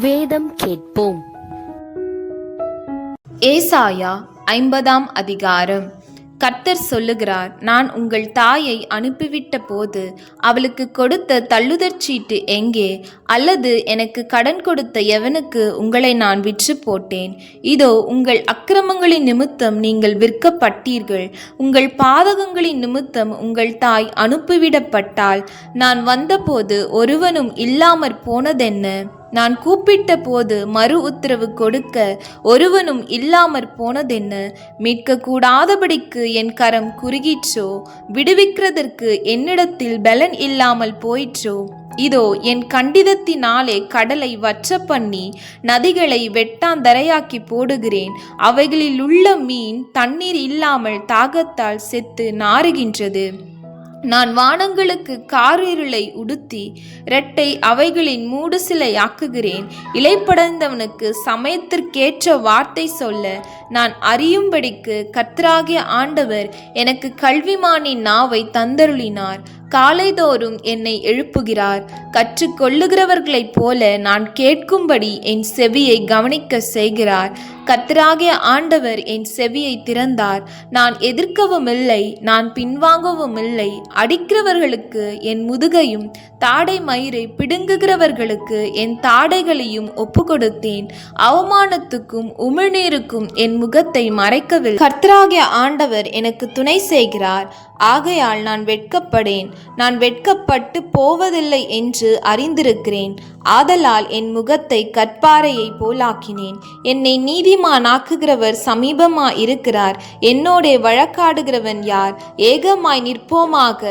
வேதம் கேட்போம். ஏசாயா ஐம்பதாம் அதிகாரம். கர்த்தர் சொல்லுகிறார் நான் உங்கள் தாயை அனுப்பிவிட்ட போது அவளுக்கு கொடுத்த தள்ளுதற் சீட்டு எங்கே? அல்லது எனக்கு கடன் கொடுத்த எவனுக்கு உங்களை நான் விற்று போட்டேன்? இதோ உங்கள் அக்கிரமங்களின் நிமித்தம் நீங்கள் விற்கப்பட்டீர்கள். உங்கள் பாதகங்களின் நிமித்தம் உங்கள் தாய் அனுப்பிவிடப்பட்டால் நான் வந்தபோது ஒருவனும் இல்லாமற் போனதென்ன? நான் கூப்பிட்ட போது மறு உத்தரவு கொடுக்க ஒருவனும் இல்லாமற் போனதென்ன? மீட்க கூடாதபடிக்கு என் கரம் குறுகிற்றோ? விடுவிக்கிறதற்கு என்னிடத்தில் பலன் இல்லாமல் போயிற்றோ? இதோ என் கண்டிதத்தினாலே கடலை வற்ற பண்ணி நதிகளை வெட்டாந்தரையாக்கி போடுகிறேன். அவைகளில் உள்ள மீன் தண்ணீர் இல்லாமல் தாகத்தால் செத்து நாறுகின்றது. நான் வானங்களுக்கு காரிருளை உடுத்தி இரட்டை அவைகளின் மூடுசிலை ஆக்குகிறேன். இலைப்படைந்தவனுக்கு சமயத்திற்கேற்ற வார்த்தை சொல்ல நான் அறியும்படிக்கு கத்ராகிய ஆண்டவர் எனக்கு கல்விமானின் நாவை தந்தருளினார். காலைதோறும் என்னை எழுப்புகிறார். கற்றுக்கொள்ளுகிறவர்களைப் போல நான் கேட்கும்படி என் செவியை கவனிக்க செய்கிறார். கத்தராகிய ஆண்டவர் என் செவியை திறந்தார். நான் எதிர்க்கவும் இல்லை நான் பின்வாங்கவும் இல்லை அடிக்கிறவர்களுக்கு என் முதுகையும் தாடை மயிரை பிடுங்குகிறவர்களுக்கு என் தாடைகளையும் ஒப்பு கொடுத்தேன் அவமானத்துக்கும் உமிழ்நீருக்கும் என் முகத்தை மறைக்கவில்லை. கர்த்தராகிய ஆண்டவர் எனக்கு துணை செய்கிறார். ஆகையால் நான் வெட்கப்படேன். நான் வெட்கப்பட்டு போவதில்லை என்று அறிந்திருக்கிறேன். ஆதலால் என் முகத்தை கற்பாறையை போலாக்கினேன். என்னை நீதி நீதிமானாக்குகிறவர் சமீபமா இருக்கிறார் என்னோடே வழக்காடுகிறவன் யார்? ஏகமாய் நிற்போமாக.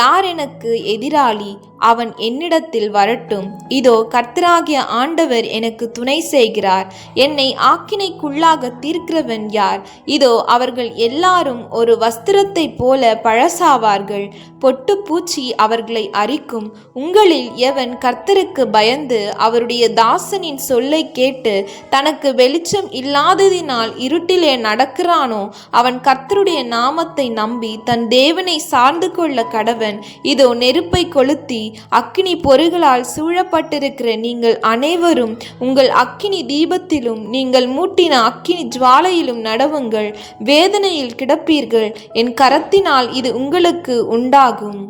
யார் எனக்கு எதிராளி? அவன் என்னிடத்தில் வரட்டும். இதோ கர்த்தராகிய ஆண்டவர் எனக்கு துணை செய்கிறார். என்னை ஆக்கினைக்குள்ளாக தீர்க்கிறவன் யார்? இதோ அவர்கள் எல்லாரும் ஒரு வஸ்திரத்தைப் போல பழசாவார்கள். பொட்டு பூச்சி அவர்களை அரிக்கும். உங்களில் எவன் கர்த்தருக்கு பயந்து அவருடைய தாசனின் சொல்லை கேட்டு தனக்கு வெளிச்சம் இல்லை இல்லாததினால் இருட்டிலே நடக்கிறானோ அவன் கர்த்தருடைய நாமத்தை நம்பி தன் தேவனை சார்ந்து கொள்ள கடவன். இதோ நெருப்பை கொளுத்தி அக்கினி பொறிகளால் சூழப்பட்டிருக்கிற நீங்கள் அனைவரும் உங்கள் அக்கினி தீபத்திலும் நீங்கள் மூட்டின அக்கினி ஜுவாலையிலும் நடவுங்கள் வேதனையில் கிடப்பீர்கள். என் கரத்தினால் இது உங்களுக்கு உண்டாகும்.